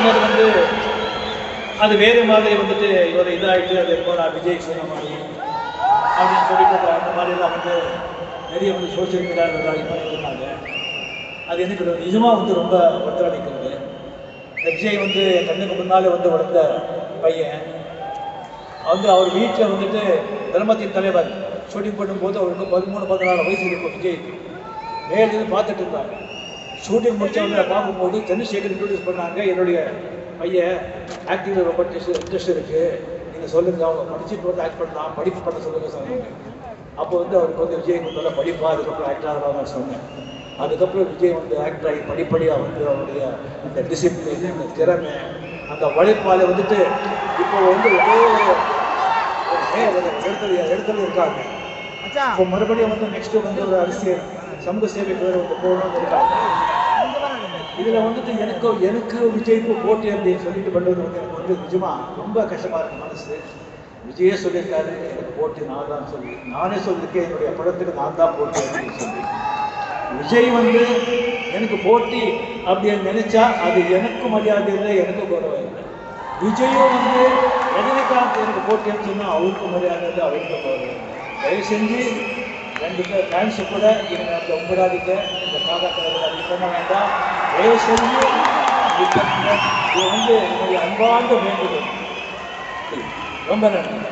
சொன்னது வந்து அது வேறு மாதிரி வந்துட்டு இவர் இதாகிட்டு அது எப்போ நான் விஜய் சொன்ன மாதிரி அப்படின்னு சொல்லிட்டு அந்த- மாதிரிலாம் வந்து நிறைய வந்து சோஷியல் மீடியாவில் இது பண்ணிட்டு இருந்தாங்க அது எனக்கு நிஜமாக வந்து ரொம்ப ஒத்துழைக்கிறது விஜய் வந்து கண்ணுக்கு முன்னாலே வந்து வளர்ந்த பையன். வந்து அவர் வீட்டில் வந்துட்டு தர்மத்தின் தலைவர். ஷூட்டிங் பண்ணும்போது அவருக்கு பதிமூணு பதினாலு வயசு இருக்கும் விஜய்க்கு. வேலையில் பார்த்துட்டு இருந்தாங்க. ஷூட்டிங் முடிச்சவங்க பார்க்கும்போது சந்திரசேகர் இன்ட்ரடியூஸ் பண்ணாங்க. என்னுடைய பையன் ஆக்டிங்கில் ரொம்ப இன்ட்ரெஸ்ட் இருக்குது நீங்கள் சொல்லுங்கள் அவங்க படிச்சுட்டு வந்து ஆக்ட் பண்ணலாம். படிப்பு பண்ண சொல்லுங்கள் சொன்னாங்க. அப்போ வந்து அவருக்கு வந்து விஜய் முதல்ல படிப்பா அதுக்கப்புறம் ஆக்டர் ஆகலாம் நான் சொன்னேன். அதுக்கப்புறம் விஜய் வந்து ஆக்டர் ஆகி படிப்படியாக வந்து அவருடைய அந்த டிசிப்ளின் அந்த திறமை அந்த உழைப்பால் வந்துட்டு இப்போ வந்து ஒரே இடத்துல இடத்துல இருக்காங்க. இப்போ மறுபடியும் வந்து நெக்ஸ்ட் வந்து ஒரு அரசியல். சமூக சேவைக்கு வேறு வந்து போகணும்னு இருக்காங்க இதில் வந்துட்டு எனக்கு எனக்கு விஜய்க்கு போட்டி அப்படின்னு சொல்லிட்டு பண்ணுறது வந்து எனக்கு வந்து நிஜமா ரொம்ப கஷ்டமாக இருக்கு மனசு. விஜயே சொல்லியிருக்காரு எனக்கு போட்டி நான் தான் சொல்லி. நானே சொல்லியிருக்கேன் என்னுடைய படத்துக்கு நான் தான் போட்டி அப்படின்னு சொல்லி. விஜய் வந்து எனக்கு போட்டி அப்படின்னு நினைச்சா அது எனக்கும் மரியாதை இல்லை எனக்கும் கௌரவம் இல்லை. விஜயும் வந்து ரஜினிகாந்த் எனக்கு போட்டின்னு சொன்னால் அவருக்கும் மரியாதை இல்லை அவருக்கும் கௌரவம் இல்லை. தயவு செஞ்சு ரெண்டு ஃபேன்ஸு கூட இவங்க அந்த உங்களாதிக்க இந்த காதா கலர் பண்ண வேண்டாம் தயவு செஞ்சு இது வந்து என்னுடைய அன்பார்ந்த வேண்டுகோள் ரொம்ப நன்றி.